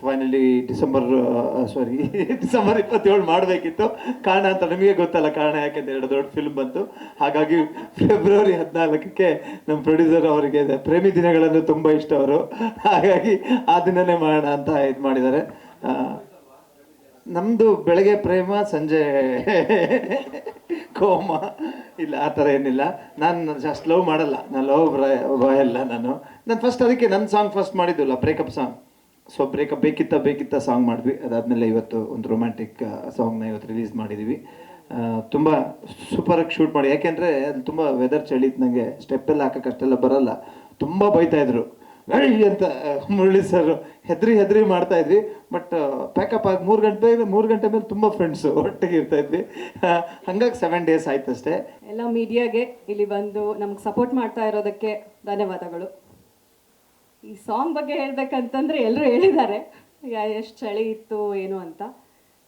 Finally December ಸಾರಿ December ಇಪ್ಪತ್ತೇಳು ಮಾಡಬೇಕಿತ್ತು. ಕಾರಣ ಅಂತ ನಮಗೆ ಗೊತ್ತಲ್ಲ, ಕಾರಣ ಯಾಕೆಂದ್ರೆ ಎರಡು ದೊಡ್ಡ ಫಿಲ್ಮ್ ಬಂತು. ಹಾಗಾಗಿ ಫೆಬ್ರವರಿ ಹದಿನಾಲ್ಕಕ್ಕೆ ನಮ್ಮ ಪ್ರೊಡ್ಯೂಸರ್ ಅವರಿಗೆ ಪ್ರೇಮಿ ದಿನಗಳನ್ನು ತುಂಬ ಇಷ್ಟ ಅವರು ಹಾಗಾಗಿ ಆ ದಿನನೇ ಮಾಡೋಣ ಅಂತ ಇದು ಮಾಡಿದ್ದಾರೆ. ನಮ್ಮದು ಬೆಳಗ್ಗೆ ಪ್ರೇಮ, ಸಂಜೆ ಕೋಮ. ಇಲ್ಲ, ಆ ಥರ ಏನಿಲ್ಲ. ನಾನು ಅಷ್ಟು ಲವ್ ಮಾಡಲ್ಲ. ನಾನು ಲವ್ ಬಾಯ್ ಅಲ್ಲ ನಾನು. ನಾನು ಫಸ್ಟ್ ಅದಕ್ಕೆ ನನ್ನ ಸಾಂಗ್ ಫಸ್ಟ್ ಮಾಡಿದ್ದಿಲ್ಲ ಬ್ರೇಕಪ್ ಸಾಂಗ್ ಸೊ ಬ್ರೇಕಪ್ ಬೇಕಿತ್ತ ಬೇಕಿತ್ತ ಸಾಂಗ್ ಮಾಡಿದ್ವಿ. ಅದಾದಮೇಲೆ ಇವತ್ತು ಒಂದು ರೊಮ್ಯಾಂಟಿಕ್ ಸಾಂಗ್ನ ಇವತ್ತು ರಿಲೀಸ್ ಮಾಡಿದ್ದೀವಿ ತುಂಬ ಸೂಪರಾಗಿ ಶೂಟ್ ಮಾಡಿ. ಯಾಕೆಂದರೆ ಅದು ತುಂಬ ವೆದರ್ ಚಳಿ ನನಗೆ ಸ್ಟೆಪ್ಪೆಲ್ಲ ಹಾಕಕ್ಕೆ ಅಷ್ಟೆಲ್ಲ ಬರಲ್ಲ. ತುಂಬ ಬೈತಾಯಿದ್ರು ಇದ್ರು. ಅಂತ, ಮುರಳಿ ಸರ್ ಹೆದ್ರಿ ಹೆದ್ರಿ ಮಾಡ್ತಾಯಿದ್ವಿ ಬಟ್ ಪ್ಯಾಕಪ್ ಆಗಿ ಮೂರು ಗಂಟೆ ಮೂರು ಗಂಟೆ ಮೇಲೆ ತುಂಬ ಫ್ರೆಂಡ್ಸು ಒಟ್ಟಿಗೆ ಇರ್ತಾಯಿದ್ವಿ ಹಂಗಾಗಿ ಸೆವೆನ್ ಡೇಸ್ ಆಯ್ತು ಅಷ್ಟೇ ಎಲ್ಲ ಮೀಡಿಯಾಗೆ ಇಲ್ಲಿ ಬಂದು ನಮ್ಗೆ ಸಪೋರ್ಟ್ ಮಾಡ್ತಾ ಇರೋದಕ್ಕೆ ಧನ್ಯವಾದಗಳು. ಈ ಸಾಂಗ್ ಬಗ್ಗೆ ಹೇಳ್ಬೇಕಂತಂದ್ರೆ ಎಲ್ಲರೂ ಹೇಳಿದ್ದಾರೆ. ಎಷ್ಟು ಚಳಿ ಇತ್ತು, ಏನು ಅಂತ.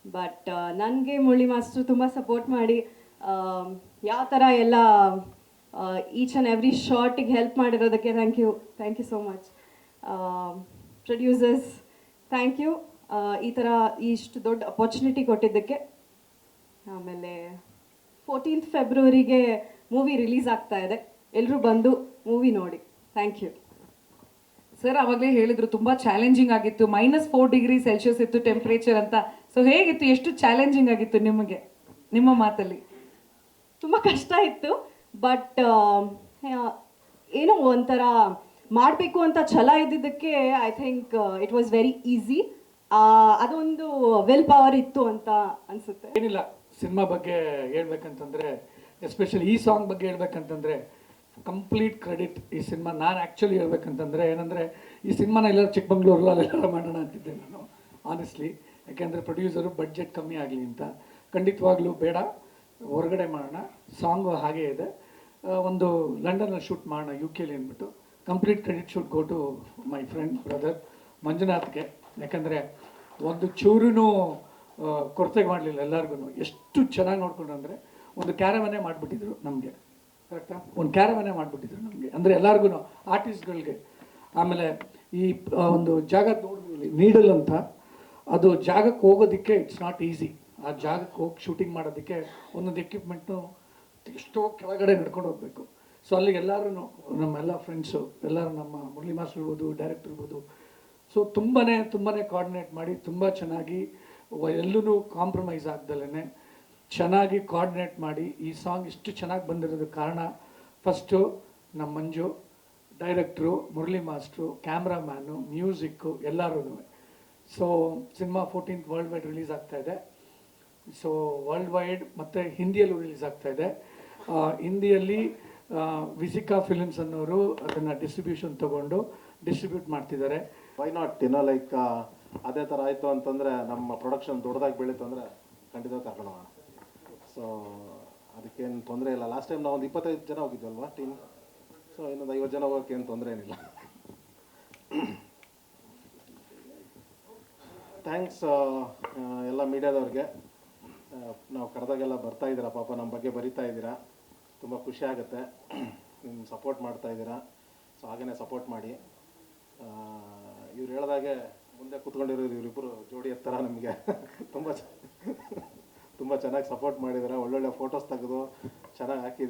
ಬಟ್ ನನಗೆ ಮುರಳಿ ಮಾಸ್ಟ್ರು ತುಂಬ ಸಪೋರ್ಟ್ ಮಾಡಿ ಯಾವ ಥರ ಎಲ್ಲ ಈಚ್ ಆ್ಯಂಡ್ ಎವ್ರಿ ಶಾರ್ಟಿಗೆ help ಮಾಡಿರೋದಕ್ಕೆ thank you thank you so much producers thank you ಈ ಥರ ಇಷ್ಟು ದೊಡ್ಡ ಅಪಾರ್ಚುನಿಟಿ ಕೊಟ್ಟಿದ್ದಕ್ಕೆ. ಆಮೇಲೆ ಫೋರ್ಟೀನ್ತ್ ಫೆಬ್ರವರಿಗೆ ಮೂವಿ ರಿಲೀಸ್ ಆಗ್ತಾ ಇದೆ. ಎಲ್ಲರೂ ಬಂದು ಮೂವಿ ನೋಡಿ. ಥ್ಯಾಂಕ್ ಯು ಸರ್ ಅವಾಗಲೇ ಹೇಳಿದ್ರು ತುಂಬಾ ಚಾಲೆಂಜಿಂಗ್ ಆಗಿತ್ತು. ಮೈನಸ್ ಫೋರ್ ಡಿಗ್ರಿ ಸೆಲ್ಸಿಯಸ್ ಇತ್ತು ಟೆಂಪ್ರೇಚರ್ ಅಂತ. ಸೊ ಹೇಗಿತ್ತು? ಎಷ್ಟು ಚಾಲೆಂಜಿಂಗ್ ಆಗಿತ್ತು ನಿಮಗೆ? ನಿಮ್ಮ ಮಾತಲ್ಲಿ? ತುಂಬ ಕಷ್ಟ ಇತ್ತು. ಬಟ್ ಏನೋ ಒಂಥರ ಮಾಡಬೇಕು ಅಂತ ಛಲ ಇದ್ದಿದ್ದಕ್ಕೆ I think it was very easy ಅದೊಂದು ವೆಲ್ ಪವರ್ ಇತ್ತು ಅಂತ ಅನ್ಸುತ್ತೆ. ಏನಿಲ್ಲ ಸಿನಿಮಾ ಬಗ್ಗೆ ಹೇಳ್ಬೇಕಂತಂದ್ರೆ ಎಸ್ಪೆಷಲಿ ಈ ಸಾಂಗ್ ಬಗ್ಗೆ ಹೇಳ್ಬೇಕಂತಂದ್ರೆ ಕಂಪ್ಲೀಟ್ ಕ್ರೆಡಿಟ್ ಈ ಸಿನಿಮಾ ನಾನು ಆ್ಯಕ್ಚುಲಿ ಹೇಳ್ಬೇಕಂತಂದರೆ ಏನಂದರೆ, ಈ ಸಿನಿಮಾನ ಎಲ್ಲರೂ ಚಿಕ್ಕಮಂಗ್ಳೂರು ಅಲ್ಲೆಲ್ಲ ಮಾಡೋಣ ಅಂತಿದ್ದೆ ನಾನು ಆನೆಸ್ಟ್ಲಿ ಯಾಕೆಂದರೆ ಪ್ರೊಡ್ಯೂಸರು ಬಡ್ಜೆಟ್ ಕಮ್ಮಿ ಆಗಲಿ ಅಂತ. ಖಂಡಿತವಾಗ್ಲೂ ಬೇಡ, ಹೊರಗಡೆ ಮಾಡೋಣ. ಸಾಂಗು ಹಾಗೇ ಇದೆ. ಒಂದು ಲಂಡನಲ್ಲಿ ಶೂಟ್ ಮಾಡೋಣ ಯು ಕೆಲಿ ಅಂದ್ಬಿಟ್ಟು. Complete credit shoot go to my friend brother ಮಂಜುನಾಥ್ಗೆ. ಯಾಕಂದರೆ, ಒಂದು ಚೂರೂ ಕೊರತೆಗೆ ಮಾಡಲಿಲ್ಲ ಎಲ್ಲರಿಗೂ ಎಷ್ಟು ಚೆನ್ನಾಗಿ ನೋಡ್ಕೊಂಡ್ರು ಅಂದರೆ, ಒಂದು ಕ್ಯಾರವನ್ನೇ ಮಾಡಿಬಿಟ್ಟಿದ್ರು ನಮಗೆ. ಒಂದು ಕ್ಯಾರವನ್ನೇ ಮಾಡಿಬಿಟ್ಟಿದ್ರು ನಮಗೆ. ಅಂದರೆ ಎಲ್ಲರಿಗೂ ಆರ್ಟಿಸ್ಟ್ಗಳಿಗೆ. ಆಮೇಲೆ ಈ ಒಂದು ಜಾಗ ನೋಡಿದ್ವಿ ನೀಡಲ್ ಅಂತ, ಅದು ಜಾಗಕ್ಕೆ ಹೋಗೋದಕ್ಕೆ ಇಟ್ಸ್ ನಾಟ್ ಈಸಿ ಆ ಜಾಗಕ್ಕೆ ಹೋಗಿ ಶೂಟಿಂಗ್ ಮಾಡೋದಕ್ಕೆ ಒಂದೊಂದು ಎಕ್ವಿಪ್ಮೆಂಟ್ನು ಎಷ್ಟೋ ಕೆಳಗಡೆ ನಡ್ಕೊಂಡು ಹೋಗಬೇಕು. ಸೊ ಅಲ್ಲಿಗೆ ಎಲ್ಲರೂ ನಮ್ಮೆಲ್ಲ ಫ್ರೆಂಡ್ಸು ಎಲ್ಲರೂ ನಮ್ಮ ಮುರಳಿ ಮಾಸ್ಟರ್ ಇರ್ಬೋದು ಡೈರೆಕ್ಟರ್ ಇರ್ಬೋದು ಸೊ ತುಂಬಾ ತುಂಬಾ ಕೋಆರ್ಡಿನೇಟ್ ಮಾಡಿ, ತುಂಬ ಚೆನ್ನಾಗಿ ಎಲ್ಲೂ ಕಾಂಪ್ರಮೈಸ್ ಆಗ್ದಲೇ ಚೆನ್ನಾಗಿ ಕೋಆರ್ಡಿನೇಟ್ ಮಾಡಿ ಈ ಸಾಂಗ್ ಇಷ್ಟು ಚೆನ್ನಾಗಿ ಬಂದಿರೋದಕ್ಕೆ ಕಾರಣ ಫಸ್ಟು ನಮ್ಮ Manju director Murali master cameraman music ಎಲ್ಲರೂ so cinema fourteenth worldwide release ಆಗ್ತಾ ಇದೆ. ಸೊ ವರ್ಲ್ಡ್ ವೈಡ್ ಮತ್ತು ಹಿಂದಿಯಲ್ಲೂ ರಿಲೀಸ್ ಆಗ್ತಾ ಇದೆ. ಹಿಂದಿಯಲ್ಲಿ ವಿಸಿಕಾ ಫಿಲಿಮ್ಸ್ ಅನ್ನೋರು ಅದನ್ನು ಡಿಸ್ಟ್ರಿಬ್ಯೂಷನ್ ತಗೊಂಡು ಡಿಸ್ಟ್ರಿಬ್ಯೂಟ್ ಮಾಡ್ತಿದ್ದಾರೆ. ವೈ ನಾಟ್ ಏನೋ ಲೈಕ್ ಅದೇ ಥರ ಆಯಿತು ಅಂತಂದರೆ ನಮ್ಮ ಪ್ರೊಡಕ್ಷನ್ ದೊಡ್ಡದಾಗಿ ಬೆಳೀತು ಅಂದರೆ ಖಂಡಿತ ಕರ್ಕೊಂಡು ಸೊ ಅದಕ್ಕೇನು ತೊಂದರೆ ಇಲ್ಲ. ಲಾಸ್ಟ್ ಟೈಮ್ ನಾವು ಒಂದು ಇಪ್ಪತ್ತೈದು ಜನ ಹೋಗಿದ್ವಲ್ವಾ ಟೀಮ್ ಸೊ ಇನ್ನೊಂದು ಐವತ್ತು ಜನ ಹೋಗೋಕೆ ಏನು ತೊಂದರೆ ಏನಿಲ್ಲ. ಥ್ಯಾಂಕ್ಸ್ ಎಲ್ಲ ಮೀಡಿಯಾದವ್ರಿಗೆ. ನಾವು ಕರೆದಾಗೆಲ್ಲ ಬರ್ತಾ ಇದ್ದೀರಾ, ಪಾಪ ನಮ್ಮ ಬಗ್ಗೆ ಬರಿತಾ ಇದ್ದೀರಾ. ತುಂಬ ಖುಷಿ ಆಗುತ್ತೆ. ನಿಮ್ಮ ಸಪೋರ್ಟ್ ಮಾಡ್ತಾ ಇದ್ದೀರಾ. ಸೊ ಹಾಗೇ ಸಪೋರ್ಟ್ ಮಾಡಿ. ಇವ್ರು ಹೇಳಿದಾಗೆ ಮುಂದೆ ಕೂತ್ಕೊಂಡಿರೋರು ಇವರಿಬ್ಬರು ಜೋಡಿ ಎತ್ತರ ನಮಗೆ ತುಂಬ ಚ- ತುಂಬ ಚೆನ್ನಾಗಿ ಸಪೋರ್ಟ್ ಮಾಡಿದ್ದಾರೆ ಒಳ್ಳೊಳ್ಳೆ ಫೋಟೋಸ್ ತೆಗೆದು ಚೆನ್ನಾಗಿ ಹಾಕಿದ್ರು